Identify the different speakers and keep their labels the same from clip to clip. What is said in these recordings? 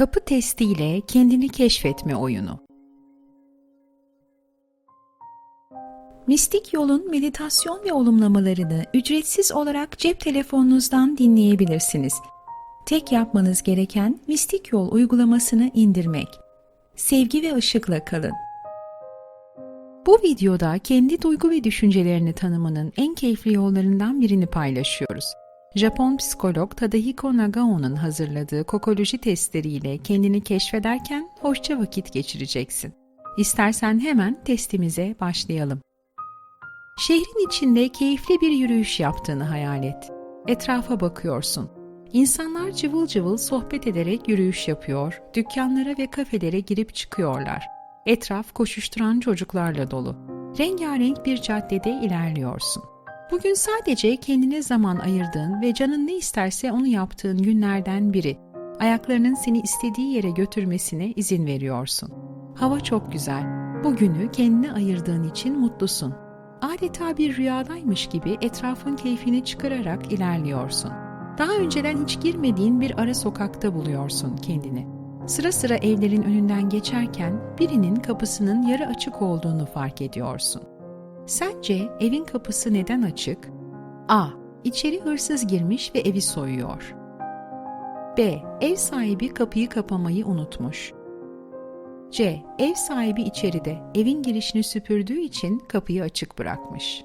Speaker 1: Kapı testiyle kendini keşfetme oyunu. Mistik Yol'un meditasyon ve olumlamalarını ücretsiz olarak cep telefonunuzdan dinleyebilirsiniz. Tek yapmanız gereken Mistik Yol uygulamasını indirmek. Sevgi ve ışıkla kalın. Bu videoda kendi duygu ve düşüncelerini tanımanın en keyifli yollarından birini paylaşıyoruz. Japon psikolog Tadahiko Nagao'nun hazırladığı kokoloji testleriyle kendini keşfederken hoşça vakit geçireceksin. İstersen hemen testimize başlayalım. Şehrin içinde keyifli bir yürüyüş yaptığını hayal et. Etrafa bakıyorsun. İnsanlar cıvıl cıvıl sohbet ederek yürüyüş yapıyor, dükkanlara ve kafelere girip çıkıyorlar. Etraf koşuşturan çocuklarla dolu. Rengarenk bir caddede ilerliyorsun. Bugün sadece kendine zaman ayırdığın ve canın ne isterse onu yaptığın günlerden biri. Ayaklarının seni istediği yere götürmesine izin veriyorsun. Hava çok güzel. Bugünü kendine ayırdığın için mutlusun. Adeta bir rüyadaymış gibi etrafın keyfini çıkararak ilerliyorsun. Daha önceden hiç girmediğin bir ara sokakta buluyorsun kendini. Sıra sıra evlerin önünden geçerken birinin kapısının yarı açık olduğunu fark ediyorsun. Sence evin kapısı neden açık? A. İçeri hırsız girmiş ve evi soyuyor. B. Ev sahibi kapıyı kapamayı unutmuş. C. Ev sahibi içeride evin girişini süpürdüğü için kapıyı açık bırakmış.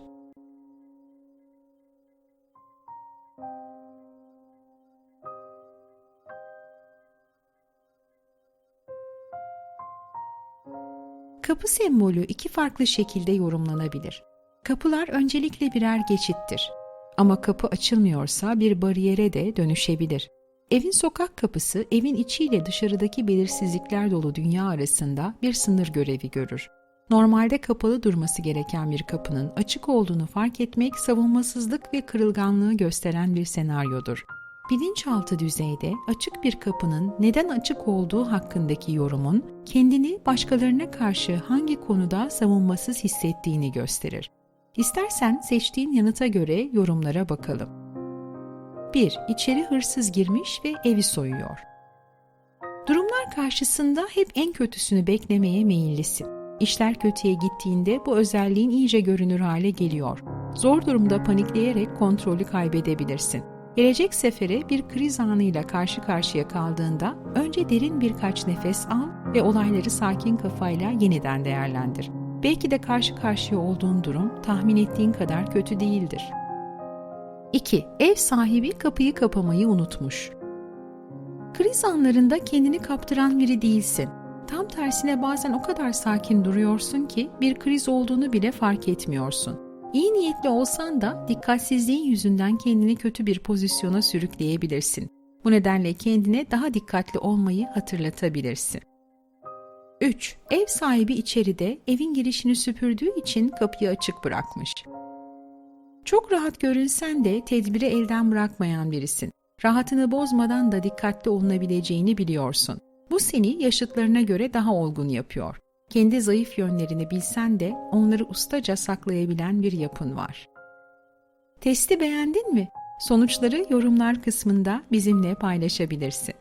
Speaker 1: Kapı sembolü iki farklı şekilde yorumlanabilir. Kapılar öncelikle birer geçittir. Ama kapı açılmıyorsa bir bariyere de dönüşebilir. Evin sokak kapısı evin içiyle dışarıdaki belirsizlikler dolu dünya arasında bir sınır görevi görür. Normalde kapalı durması gereken bir kapının açık olduğunu fark etmek savunmasızlık ve kırılganlığı gösteren bir senaryodur. Bilinçaltı düzeyde açık bir kapının neden açık olduğu hakkındaki yorumun kendini başkalarına karşı hangi konuda savunmasız hissettiğini gösterir. İstersen seçtiğin yanıta göre yorumlara bakalım. 1. İçeri hırsız girmiş ve evi soyuyor. Durumlar karşısında hep en kötüsünü beklemeye meyillisin. İşler kötüye gittiğinde bu özelliğin iyice görünür hale geliyor. Zor durumda panikleyerek kontrolü kaybedebilirsin. Gelecek sefere bir kriz anıyla karşı karşıya kaldığında önce derin birkaç nefes al ve olayları sakin kafayla yeniden değerlendir. Belki de karşı karşıya olduğun durum tahmin ettiğin kadar kötü değildir. 2. Ev sahibi kapıyı kapamayı unutmuş. Kriz anlarında kendini kaptıran biri değilsin. Tam tersine bazen o kadar sakin duruyorsun ki bir kriz olduğunu bile fark etmiyorsun. İyi niyetli olsan da dikkatsizliğin yüzünden kendini kötü bir pozisyona sürükleyebilirsin. Bu nedenle kendine daha dikkatli olmayı hatırlatabilirsin. 3. Ev sahibi içeride evin girişini süpürdüğü için kapıyı açık bırakmış. Çok rahat görünsen de tedbiri elden bırakmayan birisin. Rahatını bozmadan da dikkatli olunabileceğini biliyorsun. Bu seni yaşıtlarına göre daha olgun yapıyor. Kendi zayıf yönlerini bilsen de onları ustaca saklayabilen bir yapın var. Testi beğendin mi? Sonuçları yorumlar kısmında bizimle paylaşabilirsin.